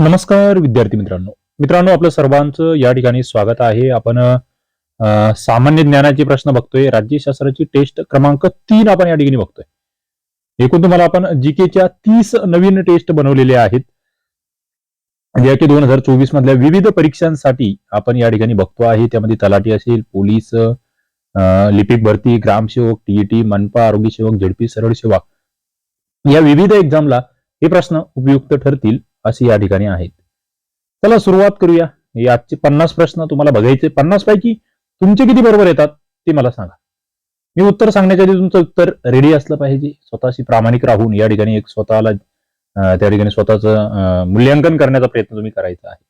नमस्कार विद्यार्थी मित्रांनो. मित्रांनो आपलं सर्वांचं या ठिकाणी स्वागत आहे. आपण सामान्य ज्ञानाचे प्रश्न बघतोय. राज्यशास्त्राची टेस्ट क्रमांक तीन आपण या ठिकाणी बघतोय. एकूण तुम्हाला आपण जीकेच्या तीस नवीन टेस्ट बनवलेले आहेत. ज्या की दोन हजार चोवीस मधल्या विविध परीक्षांसाठी आपण या ठिकाणी बघतो आहे. त्यामध्ये तलाठी असेल पोलीस लिपिक भरती ग्रामसेवक टीईटी मनपा आरोग्य सेवक झेडपी सरळ सेवा या विविध एक्झामला हे प्रश्न उपयुक्त ठरतील. अशी या ठिकाणी आहेत. चला सुरुवात करूया. हे आजचे पन्नास प्रश्न तुम्हाला बघायचे. पन्नास पैकी तुमचे किती बरोबर येतात ते मला सांगा. मी उत्तर सांगण्याच्या आधी तुमचं उत्तर रेडी असलं पाहिजे. स्वतःशी प्रामाणिक राहून या ठिकाणी एक स्वतःला त्या ठिकाणी स्वतःचं मूल्यांकन करण्याचा प्रयत्न तुम्ही करायचा आहे.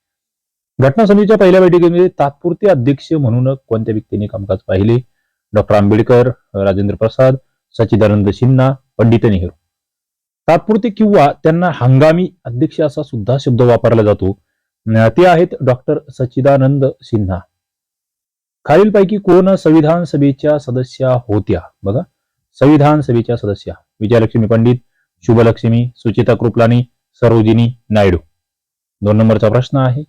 घटना समितीच्या पहिल्या बैठकीमध्ये तात्पुरते अध्यक्ष म्हणून कोणत्या व्यक्तीने कामकाज पाहिले? डॉक्टर आंबेडकर राजेंद्र प्रसाद सच्चिदानंद सिन्हा पंडित नेहरू. तात्पुरते किंवा त्यांना हंगामी अध्यक्ष असा सुद्धा शब्द वापरला जातो. ते आहेत डॉक्टर सच्चिदानंद सिन्हा. खालीलपैकी कोण संविधान सभेच्या सदस्या होत्या? बघा. संविधान सभेच्या सदस्या. विजयलक्ष्मी पंडित शुभलक्ष्मी सुचिता कृपलानी सरोजिनी नायडू. दोन नंबरचा प्रश्न आहे.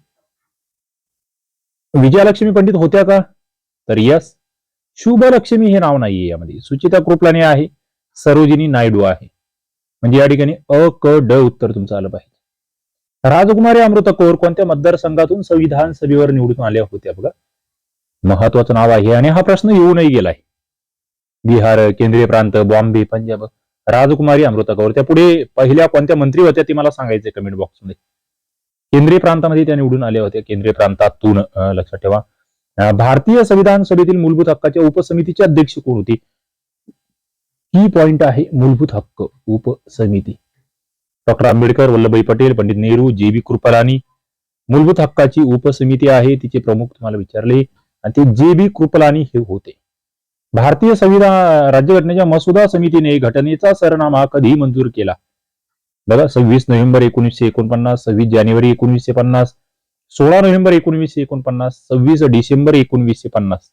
विजयलक्ष्मी पंडित होत्या का? तर यस. शुभलक्ष्मी हे नाव नाहीये यामध्ये. सुचिता कृपलानी आहे सरोजिनी नायडू आहे. म्हणजे या ठिकाणी अ क ड उत्तर तुमचं आलं पाहिजे. राजकुमारी अमृता कौर कोणत्या मतदारसंघातून संविधान सभेवर निवडून आल्या होत्या बघा? महत्वाचं नाव आहे आणि हा प्रश्न येऊनही गेला आहे बिहार केंद्रीय प्रांत बॉम्बे पंजाब राजकुमारी अमृता कौर. त्या पुढे पहिल्या कोणत्या मंत्री होत्या ती मला सांगायचे कमेंट बॉक्समध्ये केंद्रीय प्रांतामध्ये त्या निवडून आल्या होत्या. केंद्रीय प्रांतातून लक्षात ठेवा. भारतीय संविधान सभेतील मूलभूत हक्काच्या उपसमितीचे अध्यक्ष कोण होती? की पॉइंट आहे मूलभूत हक्क उपसमिती. Doctor Ambedkar Vallabhbhai Patel Pandit Nehru J B Kripalani मूलभूत हक्काची उपसमिती आहे तिचे प्रमुख तुम्हाला विचारले आणि ते जे बी कृपलानी हे होते. भारतीय संविधान राज्यघटनेच्या मसुदा समितीने घटनेचा सरनामा कधी मंजूर केला. बघा सव्वीस नोव्हेंबर एकोणीसशे एकोणपन्नास सव्वीस जानेवारी एकोणीसशे पन्नास सोळा नोव्हेंबर एकोणीसशे एकोणपन्नास सव्वीस डिसेंबर एकोणवीसशे पन्नास.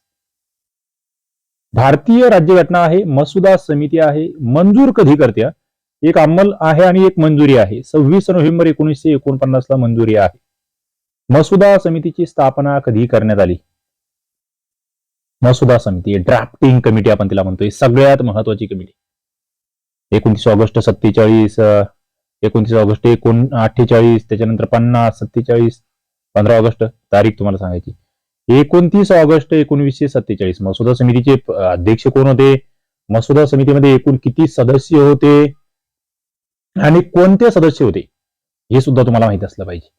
भारतीय राज्यघटना आहे मसुदा समिती आहे मंजूर कधी करत्या एक अंमल आहे आणि एक मंजुरी आहे. सव्वीस नोव्हेंबर एकोणीसशे एकोणपन्नास ला मंजुरी आहे. मसुदा समितीची स्थापना कधी करण्यात आली? मसुदा समिती ड्राफ्टिंग कमिटी आपण तिला म्हणतोय. सगळ्यात महत्वाची कमिटी एकोणतीस ऑगस्ट सत्तेचाळीस एकोणतीस ऑगस्ट एकोण अठ्ठेचाळीस त्याच्यानंतर पन्नास सत्तेचाळीस पंधरा ऑगस्ट तारीख तुम्हाला सांगायची. एकोणतीस ऑगस्ट एकोणवीसशे सत्तेचाळीस मसुदा समितीचे अध्यक्ष कोण होते? मसुदा समितीमध्ये एकूण किती सदस्य होते? आणि कोणते सदस्य होते? हे सुद्धा तुम्हाला माहीत असलं पाहिजे.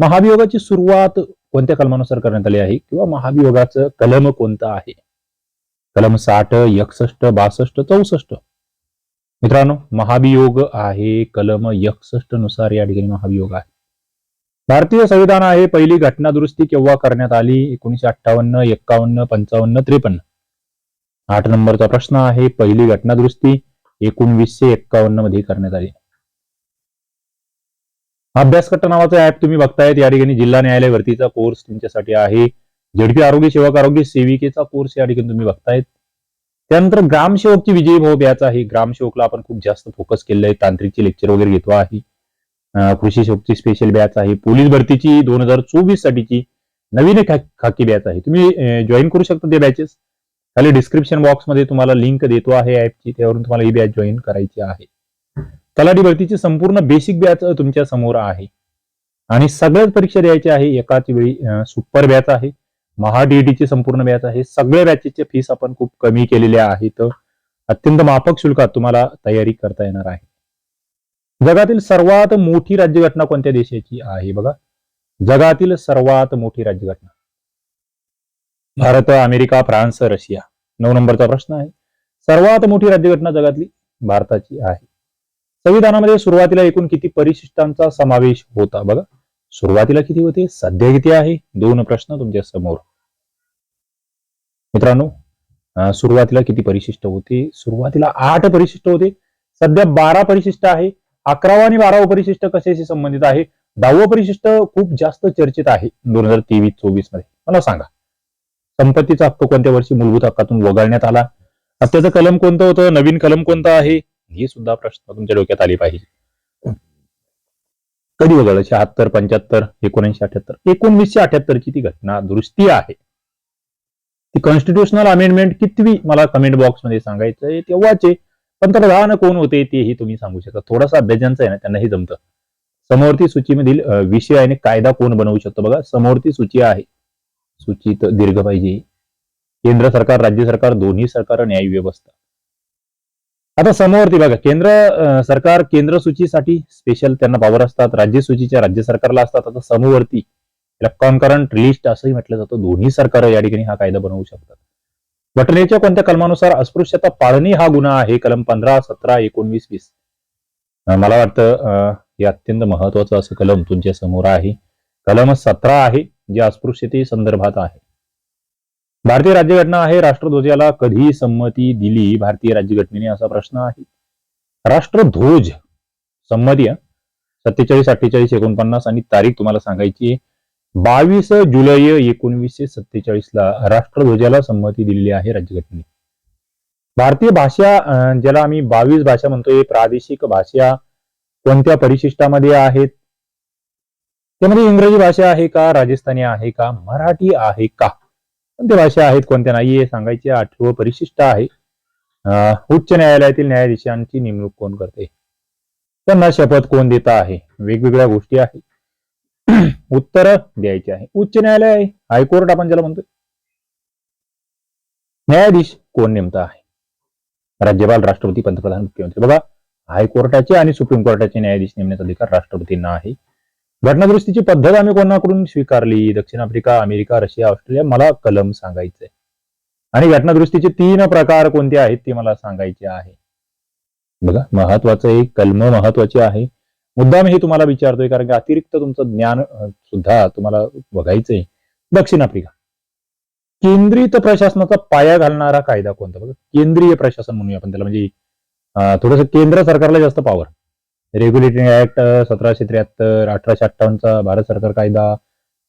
महाभियोगाची सुरुवात कोणत्या कलमानुसार करण्यात आली आहे? किंवा महाभियोगाचं कलम कोणतं आहे? कलम साठ एकसष्ट बासष्ट चौसष्ट. मित्रांनो महाभियोग आहे कलम एकसष्टनुसार या ठिकाणी महाभियोग आहे. भारतीय संविधान आहे. पहिली घटना दुरुस्ती केव्हा करण्यात आली? एकोणीशे अठ्ठावन्न एक्कावन्न पंचावन्न त्रेपन्न. आठ नंबरचा प्रश्न आहे. पहिली घटना दुरुस्ती एकोणवीसशे एक्कावन्नमध्ये करण्यात आली. अभ्यासकट्टा नावाचा ऍप तुम्ही बघतायत. या ठिकाणी जिल्हा न्यायालय भरतीचा कोर्स तुमच्यासाठी आहे. झेडपी आरोग्य सेवक आरोग्य सेविकेचा कोर्स या ठिकाणी तुम्ही बघतायत. त्यानंतर ग्रामसेवकची विजयी भाऊ याचा आहे. ग्रामसेवकला आपण खूप जास्त फोकस केलेला आहे तांत्रिकचे लेक्चर वगैरे घेतो आहे. कृषी शक्ती स्पेशल बॅच आहे. पोलीस भरतीची दोन हजार चोवीस साठीची नवीन खा- खाकी बॅच आहे. तुम्ही जॉईन करू शकता ते बॅचेस खाली डिस्क्रिप्शन बॉक्समध्ये तुम्हाला लिंक देतो आहे ऍपची त्यावरून तुम्हाला ही बॅच जॉईन करायची आहे. तलाठी भरतीची संपूर्ण बेसिक बॅच तुमच्यासमोर आहे. आणि सगळ्याच परीक्षा द्यायच्या आहे एकाच वेळी सुपर बॅच आहे. महाडीईटीची संपूर्ण बॅच आहे. सगळ्या बॅचेसच्या फीस आपण खूप कमी केलेल्या आहेत. अत्यंत माफक शुल्कात तुम्हाला तयारी करता येणार आहे. जगातील सर्वात मोठी राज्यघटना कोणत्या देशाची आहे बघा? जगातील सर्वात मोठी राज्यघटना. Bharat America France Russia. नऊ नंबरचा प्रश्न आहे. सर्वात मोठी राज्यघटना जगातली भारताची आहे. संविधानामध्ये सुरुवातीला एकूण किती परिशिष्टांचा समावेश होता बघा? सुरुवातीला किती होते? सध्या किती आहे? दोन प्रश्न तुमच्यासमोर. मित्रांनो सुरुवातीला किती परिशिष्ट होते? सुरुवातीला आठ परिशिष्ट होते. सध्या बारा परिशिष्ट आहे. अकरावा आणि बारावा परिशिष्ट कशाशी संबंधित आहे? दहावं परिशिष्ट खूप जास्त चर्चेत आहे दोन हजार तेवीस चोवीसमध्ये मला सांगा. संपत्तीचा हक्क कोणत्या वर्षी मूलभूत हक्कातून वगळण्यात आला? त्याचं कलम कोणतं होतं? नवीन कलम कोणतं आहे? ही सुद्धा प्रश्न तुमच्या डोक्यात आले पाहिजे. कधी वगळलं शहात्तर पंच्याहत्तर एकोणऐंशी अठ्याहत्तर. एकोणवीसशे अठ्याहत्तरची ती घटना दुरुस्ती आहे. ती कॉन्स्टिट्युशनल अमेंडमेंट कितवी? मला कमेंट बॉक्समध्ये सांगायचं आहे तेव्हाचे पंतप्रधान कोण होते तेही तुम्ही सांगू शकता. थोडासा अभ्यास ज्यांचा आहे ना त्यांनाही जमतं. समोरती सूचीमधील विषय आणि कायदा कोण बनवू शकतो बघा? समोरती सूची आहे. सूचित दीर्घ पाहिजे. केंद्र सरकार राज्य सरकार दोन्ही सरकार न्याय व्यवस्था. आता समोरती बघा केंद्र सरकार केंद्र सूचीसाठी स्पेशल त्यांना पॉवर असतात राज्य सूचीच्या राज्य सरकारला असतात. आता समोरती याला कॉन्करंट लिस्ट असंही म्हटलं जातं. दोन्ही सरकार या ठिकाणी हा कायदा बनवू शकतात. घटनेच्या कोणत्या कलमानुसार अस्पृश्यता पाळणे हा गुन्हा आहे? कलम पंधरा सतरा एकोणवीस वीस. मला वाटतं हे अत्यंत महत्वाचं असं कलम तुमच्यासमोर आहे. कलम सतरा आहे जे अस्पृश्यते संदर्भात आहे. भारतीय राज्यघटना आहे राष्ट्रध्वजाला कधी संमती दिली भारतीय राज्यघटनेने असा प्रश्न आहे. राष्ट्रध्वज संमती सत्तेचाळीस अठ्ठेचाळीस एकोणपन्नास आणि तारीख तुम्हाला सांगायची आहे. बावीस जुलै एकोणवीसशे सत्तेचाळीस ला राष्ट्रध्वजाला संमती दिलेली आहे राज्यघटनेने. भारतीय भाषा ज्याला आम्ही बावीस भाषा म्हणतोय प्रादेशिक भाषा कोणत्या परिशिष्टामध्ये आहेत? त्यामध्ये इंग्रजी भाषा आहे का राजस्थानी आहे का मराठी आहे का? कोणत्या भाषा आहेत कोणत्या नाहीये सांगायचे आठवं परिशिष्ट आहे. उच्च न्यायालयातील न्यायाधीशांची नेमणूक कोण करते? त्यांना शपथ कोण देत आहे? वेगवेगळ्या गोष्टी आहेत. उत्तर द्यायची आहे. उच्च न्यायालय आहे. हायकोर्ट आपण ज्याला म्हणतोय. न्यायाधीश कोण नेमता आहे? राज्यपाल राष्ट्रपती पंतप्रधान मुख्यमंत्री. बघा हायकोर्टाचे आणि सुप्रीम कोर्टाचे न्यायाधीश नेमण्याचा अधिकार राष्ट्रपतींना आहे. घटनादुरुस्तीची पद्धत आम्ही कोणाकडून स्वीकारली? दक्षिण आफ्रिका अमेरिका रशिया ऑस्ट्रेलिया? मला कलम सांगायचंय. आणि घटनादुरुस्तीचे तीन प्रकार कोणते आहेत ते मला सांगायचे आहे. बघा महत्वाचं एक कलम महत्वाची आहे. मुद्दाम हे तुम्हाला विचारतोय कारण की अतिरिक्त तुमचं ज्ञान सुद्धा तुम्हाला बघायचंय. दक्षिण आफ्रिका. केंद्रित प्रशासनाचा पाया घालणारा कायदा कोणता? बघा केंद्रीय प्रशासन म्हणूया आपण त्याला. म्हणजे थोडस केंद्र सरकारला जास्त पॉवर रेग्युलेटरी ऍक्ट सतराशे त्र्याहत्तर अठराशे अठ्ठावन्नचा भारत सरकार कायदा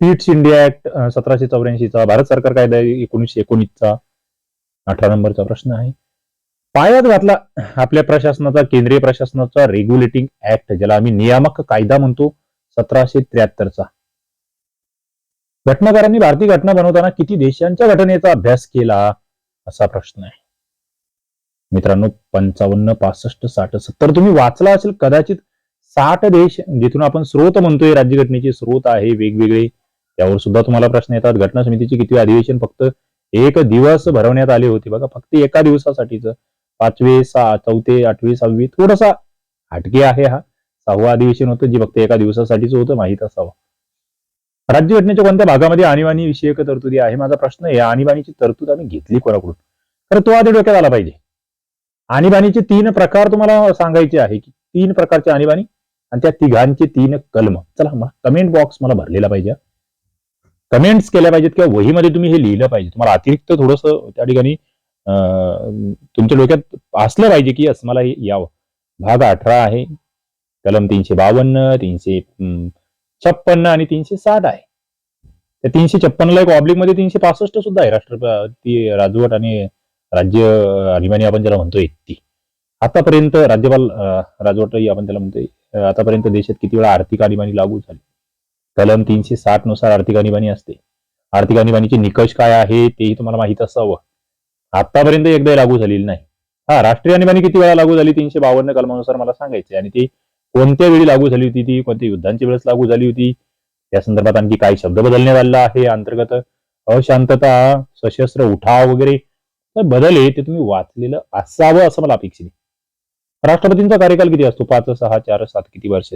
पीट्स इंडिया ऍक्ट सतराशे चौऱ्याऐंशीचा भारत सरकार कायदा एकोणीसशे एकोणीसचा. अठरा नंबरचा प्रश्न आहे. पायात घातला आपल्या प्रशासनाचा केंद्रीय प्रशासनाचा रेग्युलेटिंग ऍक्ट ज्याला आम्ही नियामक कायदा म्हणतो सतराशे त्र्याहत्तरचा. घटनाकारांनी भारतीय घटना बनवताना किती देशांच्या घटनेचा अभ्यास केला असा प्रश्न आहे. मित्रांनो पंचावन्न पासष्ट साठ सत्तर तुम्ही वाचला असेल कदाचित साठ देश जिथून आपण स्रोत म्हणतोय राज्यघटनेचे स्रोत आहे वेगवेगळे. त्यावर सुद्धा तुम्हाला प्रश्न येतात. घटना समितीचे किती अधिवेशन फक्त एक दिवस भरवण्यात आले होते. बघा फक्त एका दिवसासाठीच. पाचवे सहा चौथे आठवे सहावी थोडासा हटके आहे हा. सहावं अधिवेशन होतं जे फक्त एका दिवसासाठीच होतं माहीत असावं. राज्यघटनेच्या कोणत्या भागामध्ये आणीबाणी विषयक तरतुदी आहे? माझा प्रश्न आहे आणीबाणीची तरतूद आम्ही घेतली कोणाकडून? तर तो आधी डोक्यात आला पाहिजे. आणीबाणीचे तीन प्रकार तुम्हाला सांगायचे आहे की तीन प्रकारची आणीबाणी आणि त्या तिघांचे तीन कलम. चला कमेंट बॉक्स मला भरलेला पाहिजे. कमेंट्स केल्या पाहिजेत किंवा वहीमध्ये तुम्ही हे लिहिलं पाहिजे. तुम्हाला अतिरिक्त थोडस त्या ठिकाणी तुमच्या डोक्यात असलं पाहिजे की यस मला हे यावं. भाग अठरा आहे. कलम तीनशे बावन्न तीनशे छप्पन्न आणि तीनशे साठ आहे. त्या तीनशे छप्पन्नला एक ऑब्लिकमध्ये तीनशे पासष्ट सुद्धा आहे. राष्ट्रपती राजवट आणि राज्य आणीबाणी आपण ज्याला म्हणतोय ती. आतापर्यंत राज्यपाल अं, राजवटही आपण त्याला म्हणतोय आतापर्यंत देशात किती वेळा आर्थिक आणीबाणी लागू झाली? कलम तीनशे साठनुसार आर्थिक आणीबाणी असते. आर्थिक आणीबाणीचे निकष काय आहे तेही तुम्हाला माहीत असावं. आतापर्यंत एकदाही लागू झालेली नाही. हा राष्ट्रीय आणीबाणी किती वेळा लागू झाली? तीनशे बावन्न कलमानुसार मला सांगायचे आणि ती कोणत्या वेळी लागू झाली होती ती? कोणत्या युद्धांची वेळेस लागू झाली होती? त्या संदर्भात आणखी काही शब्द बदलण्यात आलेला आहे. अंतर्गत अशांतता सशस्त्र उठाव वगैरे तर बदल ते तुम्ही वाचलेलं असावं असं मला अपेक्षित आहे. राष्ट्रपतींचा कार्यकाल किती असतो? पाच सहा चार सात किती वर्ष?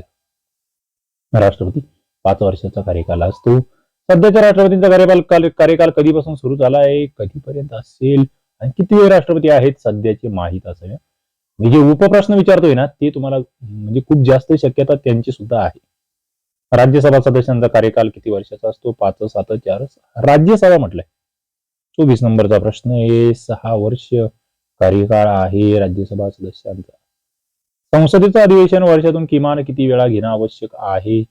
राष्ट्रपती पाच वर्षाचा कार्यकाल असतो. सध्याच्या राष्ट्रपतींचा कार्यकाल कार्यकाल कधीपासून सुरू झाला आहे? कधीपर्यंत असेल? आणि किती वेळ राष्ट्रपती आहेत सध्याचे माहीत असावे मी जे उपप्रश्न विचारतोय ना ते तुम्हाला म्हणजे खूप जास्त शक्यता त्यांची सुद्धा आहे. राज्यसभा सदस्यांचा कार्यकाल किती वर्षाचा असतो? पाच सात चार. राज्यसभा म्हटलंय. चोवीस नंबरचा प्रश्न आहे. सहा वर्ष कार्यकाळ आहे राज्यसभा सदस्यांचा. संसदेचं अधिवेशन वर्षातून किमान किती वेळा घेणं आवश्यक आहे?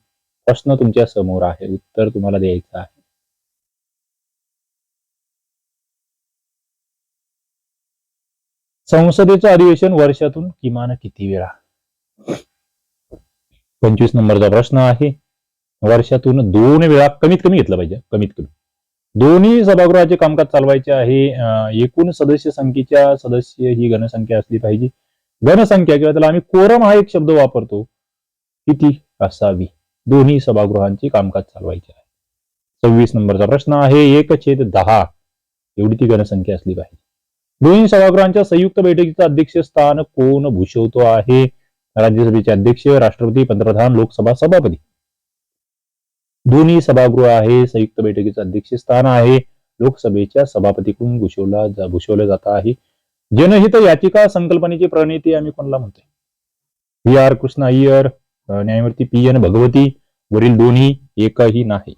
प्रश्न तुमच्यासमोर आहे. उत्तर तुम्हाला द्यायचं आहे. संसदेचं अधिवेशन वर्षातून किमान किती वेळा? पंचवीस नंबरचा प्रश्न आहे. वर्षातून दोन वेळा कमीत कमी घेतलं पाहिजे. कमीत कमी. दोन्ही सभागृहाचे कामकाज चालवायचे आहे. एकूण सदस्य संख्येच्या सदस्य ही घनसंख्या असली पाहिजे. घनसंख्या किंवा त्याला आम्ही कोरम हा एक शब्द वापरतो. किती? असावी. दोन्ही सभागृहांचे कामकाज चालवायचे आहे. सव्वीस नंबरचा प्रश्न आहे. एक छेद दहा. एवढी ती घनसंख्या असली पाहिजे. दोन्ही सभागृहांच्या संयुक्त बैठकीचं अध्यक्षस्थान कोण भूषवतो आहे? राज्यसभेचे अध्यक्ष राष्ट्रपती पंतप्रधान लोकसभा सभापती. दोन्ही सभागृह आहे संयुक्त बैठकीचं अध्यक्षस्थान आहे. लोकसभेच्या सभापतीकडून भूषवला जा- भूषवलं जात आहे. जनहित याचिका संकल्पनेची प्रणेते आम्ही कोणाला म्हणतोय? व्ही आर कृष्ण अय्यर न्यायमूर्ती पी एन भगवती वरील दोन्ही एकही नाही.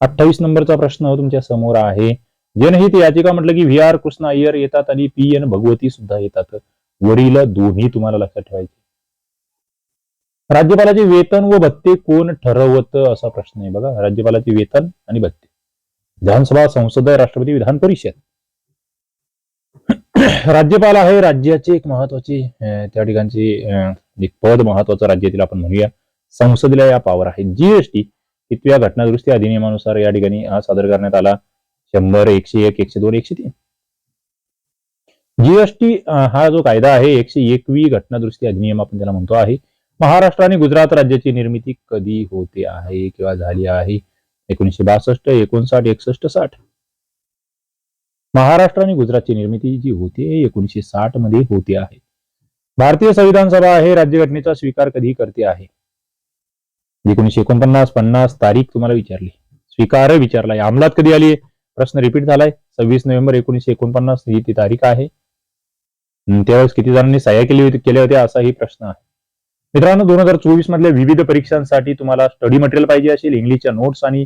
अठ्ठावीस नंबरचा प्रश्न तुमच्यासमोर आहे. जनहित याचिका म्हटलं की व्ही आर कृष्ण अय्यर येतात आणि पी एन भगवती सुद्धा येतात. वरील दोन्ही तुम्हाला लक्षात ठेवायचे. राज्यपालाचे वेतन व भत्ते कोण ठरवत असा प्रश्न आहे बघा. राज्यपालाचे वेतन आणि भत्ते. विधानसभा संसद राष्ट्रपती विधान परिषद. राज्यपाल आहे राज्याचे एक महत्त्वाचे त्या ठिकाणचे एक पद महत्वाचं राज्यातील आपण म्हणूया. संसदेला या पावर आहे. जीएसटी इथल्या घटनादुरुस्ती अधिनियमानुसार या ठिकाणी हा सादर करण्यात आला. शंभर एकशे एक एकशे दोन एकशे तीन. जीएसटी हा जो कायदा आहे एकशे एकवी घटनादुरुस्ती अधिनियम आपण त्याला म्हणतो आहे महाराष्ट्र आणि गुजरात राज्याची निर्मिती कधी होते आहे किंवा झाली आहे? एकोणीसशे बासष्ट एकोणसाठ एकसष्ट साठ. महाराष्ट्र आणि गुजरातची निर्मिती जी होते एकोणीसशे साठमध्ये होते आहे. भारतीय संविधान सभा आहे राज्यघटनेचा स्वीकार कधी करते आहे? एकोणीसशे एकोणपन्नास पन्नास तारीख तुम्हाला विचारली. स्वीकार विचारलाय अंमलात कधी आली प्रश्न रिपीट झालाय. सव्वीस नोव्हेंबर एकोणीशे एकोणपन्नास ही ती तारीख आहे. त्यावेळेस किती जणांनी सह्या केली होती केल्या होत्या असाही प्रश्न आहे. मित्रांनो दोन हजार चोवीस मधल्या विविध परीक्षांसाठी तुम्हाला स्टडी मटेरियल पाहिजे असेल इंग्लिशच्या नोट्स आणि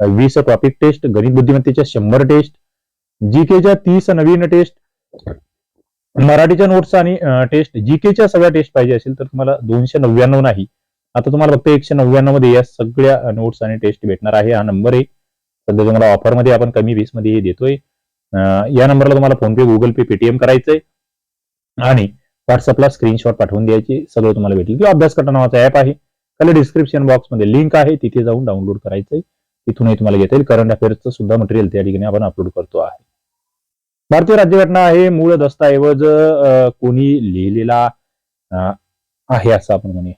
वीस टॉपिक टेस्ट गणित बुद्धिमत्तेच्या शंभर टेस्ट जीकेच्या तीस नवीन टेस्ट मराठीच्या नोट्स आणि टेस्ट जीकेच्या सगळ्या टेस्ट पाहिजे असेल तर तुम्हाला दोनशे नव्याण्णव नाही. आता तुम्हाला फक्त एकशे नव्याण्णवमध्ये या सगळ्या नोट्स आणि टेस्ट भेटणार आहे. हा नंबर आहे सध्या तुम्हाला ऑफरमध्ये आपण कमी वीसमध्ये हे देतोय. या नंबरला तुम्हाला फोनपे गुगल पे पेटीएम करायचंय. आणि व्हॉट्सअपला स्क्रीनशॉट पाठवून द्यायची. सगळं तुम्हाला भेटेल. किंवा अभ्यास करता नावाचा ऍप आहे. खाली डिस्क्रिप्शन बॉक्समध्ये लिंक आहे. तिथे जाऊन डाउनलोड करायचंय. तिथूनही तुम्हाला घेता येईल. करंट अफेअर्सचं सुद्धा मटेरियल त्या ठिकाणी आपण अपलोड करतो आहे. भारतीय राज्यघटना आहे. मूळ दस्तऐवज कोणी लिहिलेला आहे असं आपण म्हणूया.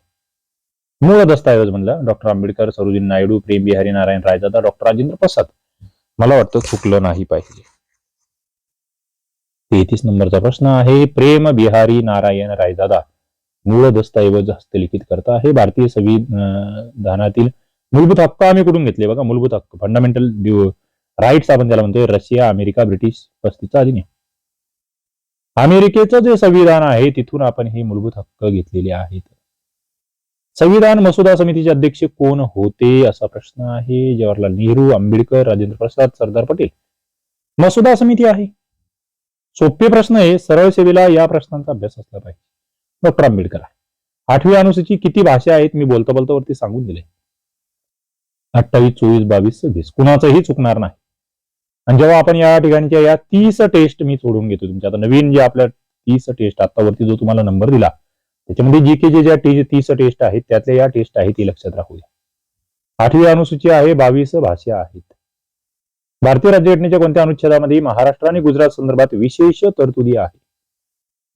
मूळ दस्तऐवज म्हणलं डॉक्टर आंबेडकर सरोजिनी नायडू प्रेम बिहारी नारायण रायजादा डॉक्टर राजेंद्र प्रसाद. मला वाटतं चुकलं नाही पाहिजे. तेहतीस नंबरचा प्रश्न आहे प्रेम बिहारी नारायण रायजादा मूळ दस्तऐवज हस्तलिखित करता आहे. भारतीय संविधानातील मूलभूत हक्क आम्ही कुठून घेतले? बघा मूलभूत हक्क फंडामेंटल राईट्स आपण त्याला म्हणतोय रशिया अमेरिका ब्रिटिश पस्तीचा अधिनियम. अमेरिकेचं जे संविधान आहे तिथून आपण हे मूलभूत हक्क घेतलेले आहेत. संविधान मसुदा समितीचे अध्यक्ष कोण होते असा प्रश्न आहे. जवाहरलाल नेहरू आंबेडकर राजेंद्र प्रसाद सरदार पटेल. मसुदा समिती आहे. सोपे प्रश्न आहे. सरळ सेवेला या प्रश्नांचा अभ्यास असला पाहिजे. डॉक्टर आंबेडकर आठवी अनुसूची किती भाषा आहेत? मी बोलता बोलता वरती सांगून दिले. अठ्ठावीस चोवीस बावीस सव्वीस. कुणाचंही चुकणार नाही. आणि जेव्हा आपण या ठिकाणच्या या तीस टेस्ट मी सोडून घेतो तुमच्या. आता नवीन जे आपल्या तीस टेस्ट आतावरती जो तुम्हाला नंबर दिला त्याच्यामध्ये जी के जे ज्या टी- तीस टेस्ट आहेत त्यातल्या या टेस्ट आहेत ती लक्षात राहूया. आठवी अनुसूची आहे बावीस भाषा आहेत. भारतीय राज्यघटनेच्या कोणत्या अनुच्छेदामध्ये महाराष्ट्र आणि गुजरात संदर्भात विशेष तरतुदी आहे?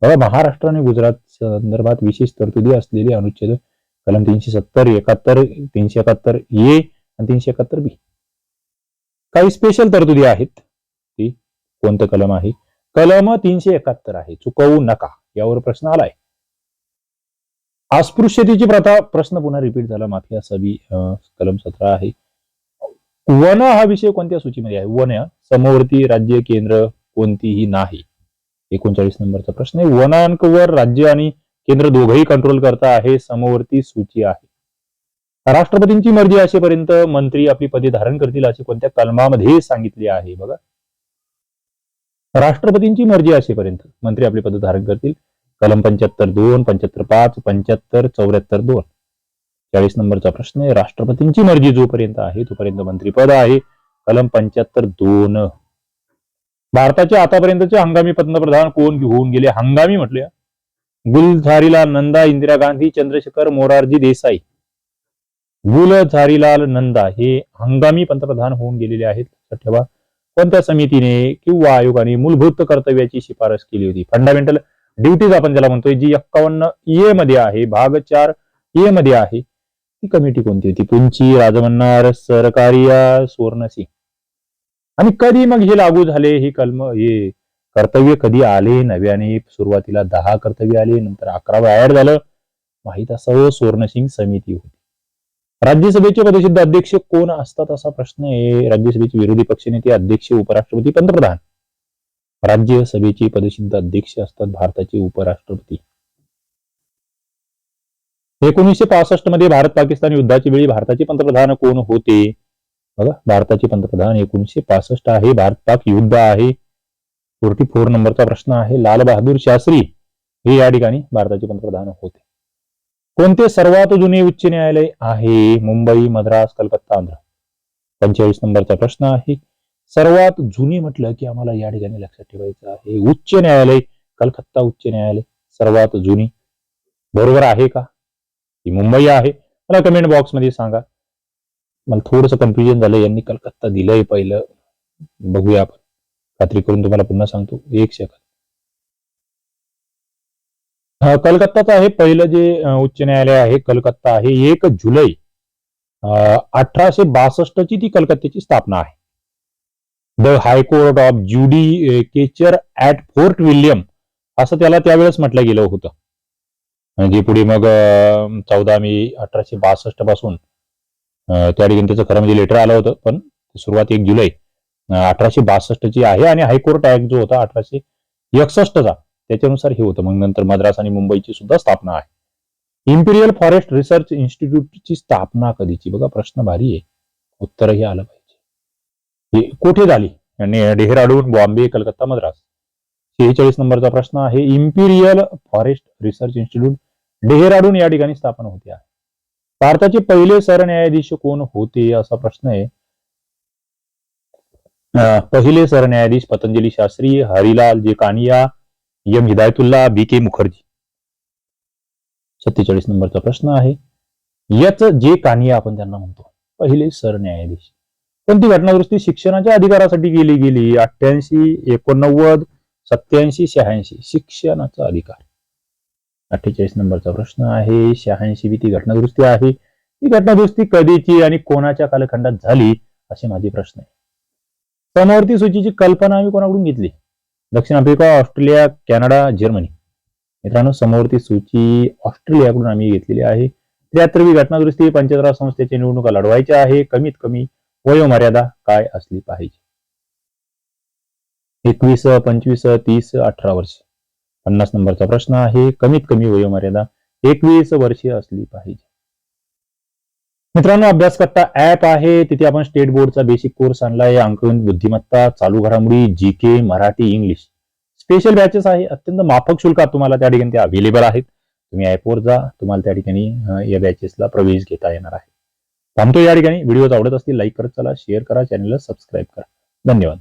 बघा महाराष्ट्र आणि गुजरात संदर्भात विशेष तरतुदी असलेले अनुच्छेद कलम तीनशे सत्तर एकाहत्तर तीनशे एकाहत्तर ए आणि तीनशे एकाहत्तर बी. काही स्पेशल तरतुदी आहेत. ती कोणतं कलम आहे? कलम तीनशे एकाहत्तर आहे. चुकवू नका. यावर प्रश्न आलाय. अस्पृश्यतेची प्रथा प्रश्न पुन्हा रिपीट झाला. माफी असावी कलम सतरा आहे. वन हा विषय कोणत्या सूचीमध्ये आहे? वन समवर्ती राज्य केंद्र कोणतीही नाही. एकोणचाळीस नंबरचा प्रश्न आहे. वनांकवर राज्य आणि केंद्र दोघंही कंट्रोल करता आहे समवर्ती सूची आहे. राष्ट्रपतींची मर्जी असेपर्यंत मंत्री आपली पदे धारण करतील असे कोणत्या कलमामध्ये सांगितले आहे? बघा. राष्ट्रपतींची मर्जी असेपर्यंत मंत्री आपली पद धारण करतील. कलम पंच्याहत्तर दोन पंच्याहत्तर पाच पंच्याहत्तर चौऱ्याहत्तर दोन. चाळीस नंबरचा प्रश्न आहे राष्ट्रपतींची मर्जी जोपर्यंत आहे तोपर्यंत मंत्रीपद आहे. कलम पंच्याहत्तर दोन. भारताचे आतापर्यंतचे हंगामी पंतप्रधान कोण होऊन गेले? हंगामी म्हटले गुलझारीलाल नंदा इंदिरा गांधी चंद्रशेखर मोरारजी देसाई. गुलझारीलाल नंदा हे हंगामी पंतप्रधान होऊन गेलेले आहेत. लक्षात ठेवा. कोणत्या समितीने किंवा आयोगाने मूलभूत कर्तव्याची शिफारस केली होती? फंडामेंटल ड्युटीज आपण ज्याला म्हणतोय जी एक्कावन्न ए मध्ये आहे भाग चार ए मध्ये आहे ती कमिटी कोणती होती? पुंची राजमन्नार सरकारिया सुवर्णसिंग. आणि कधी मग हे लागू झाले? ही कलम हे कर्तव्य कधी आले? नव्याने सुरुवातीला दहा कर्तव्य आले नंतर अकरा ऍड झालं. माहीत असावं सुवर्णसिंग समिती होती. राज्यसभेचे पदसिद्ध अध्यक्ष कोण असतात असा प्रश्न आहे. राज्यसभेचे विरोधी पक्षनेते अध्यक्ष उपराष्ट्रपती पंतप्रधान. राज्यसभेचे पदसिद्ध अध्यक्ष असतात भारताचे उपराष्ट्रपती. एकोणीसशे पासष्टमध्ये भारत पाकिस्तान युद्धाच्या वेळी भारताचे पंतप्रधान कोण होते? बघा भारताचे पंतप्रधान एकोणीसशे पासष्ट आहे. भारत पाक युद्ध आहे. फोर्टी फोर नंबरचा प्रश्न आहे. लाल बहादूर शास्त्री हे या ठिकाणी भारताचे पंतप्रधान होते. कोणते सर्वात जुने उच्च न्यायालय आहे? मुंबई मद्रास कलकत्ता आंध्र. पंचेचाळीस नंबरचा प्रश्न आहे. सर्वात जुनी म्हटलं की आम्हाला या ठिकाणी लक्षात ठेवायचं आहे. उच्च न्यायालय कलकत्ता उच्च न्यायालय सर्वात जुनी. बरोबर आहे का? ही मुंबई आहे. मला कमेंट बॉक्समध्ये सांगा. मला थोडंसं कन्फ्युजन झालं. यांनी कलकत्ता दिलंय पहिलं. बघूया आपण. खात्री करून तुम्हाला पुन्हा सांगतो. एक सेकंद हा, कलकत्ताचं आहे पहिलं जे उच्च न्यायालय आहे. कलकत्ता आहे एक जुलै. अठराशे बासष्ट ची ती कलकत्त्याची स्थापना आहे. The high court of judicature at Fort William असं त्याला त्यावेळेस म्हटलं गेलं होतं. म्हणजे पुढे मग चौदा मे अठराशे बासष्टपासून त्या ठिकाणी त्याचं खरं म्हणजे लेटर आलं होतं पण सुरुवात एक जुलै अठराशे बासष्ट ची आहे आणि हायकोर्ट ऍक्ट जो होता अठराशे एकसष्टचा त्याच्यानुसार हे होतं. मग नंतर मद्रास आणि मुंबईची सुद्धा स्थापना आहे. इम्पिरियल फॉरेस्ट रिसर्च इन्स्टिट्यूटची स्थापना कधीची? बघा प्रश्न भारी आहे. उत्तरही आलं पाहिजे. ही कुठे झाली? आणि डेहराडून बॉम्बे कलकत्ता मद्रास. शेहेचाळीस नंबरचा प्रश्न आहे. Imperial Forest Research Institute Dehradun या ठिकाणी स्थापन होते आहे. भारताचे पहिले सरन्यायाधीश कोण होते असा प्रश्न आहे. पहिले सरन्यायाधीश Patanjali Shastri Harilal J Kania M Hidayatullah B K Mukherjee. सत्तेचाळीस नंबरचा प्रश्न आहे. याच जे कानिया आपण त्यांना म्हणतो पहिले सरन्यायाधीश. पण ती घटनादुरुस्ती शिक्षणाच्या अधिकारासाठी केली गेली. अठ्ठ्याऐंशी एकोणनव्वद सत्याऐंशी शहाऐंशी. शिक्षणाचा अधिकार. अठ्ठेचाळीस नंबरचा प्रश्न आहे शहाऐंशी बी ती घटनादुरुस्ती आहे. ही घटनादुरुस्ती कधीची आणि कोणाच्या कालखंडात झाली असे माझे प्रश्न आहे. समवर्ती सूचीची कल्पना आम्ही कोणाकडून घेतली? दक्षिण आफ्रिका ऑस्ट्रेलिया कॅनडा जर्मनी. मित्रांनो समवर्ती सूची ऑस्ट्रेलियाकडून आम्ही घेतलेली आहे. त्र्याहत्तरवी घटनादुरुस्ती पंचराज संस्थेच्या निवडणुका लढवायच्या आहे. कमीत कमी वयोमर्यादा काय असली पाहिजे? एकवीस पंचवीस तीस अठरा वर्ष. पन्नास नंबरचा प्रश्न आहे कमीत कमी वयोमर्यादा एकवीस वर्षे असली पाहिजे. मित्रांनो अभ्यास करता ऍप आहे तिथे आपण स्टेट बोर्डचा बेसिक कोर्स आणलाय अंकगणित बुद्धिमत्ता चालू घडामोडी G K Marathi English special batches आहे अत्यंत माफक शुल्कात तुम्हाला त्या ठिकाणी ते अवेलेबल आहेत. तुम्ही ऍपवर जा तुम्हाला त्या ठिकाणी या बॅचेसला प्रवेश घेता येणार आहे. थांबतो या ठिकाणी. व्हिडिओ आवडत असतील लाईक करत चला शेअर करा चॅनलला सबस्क्राईब करा. धन्यवाद.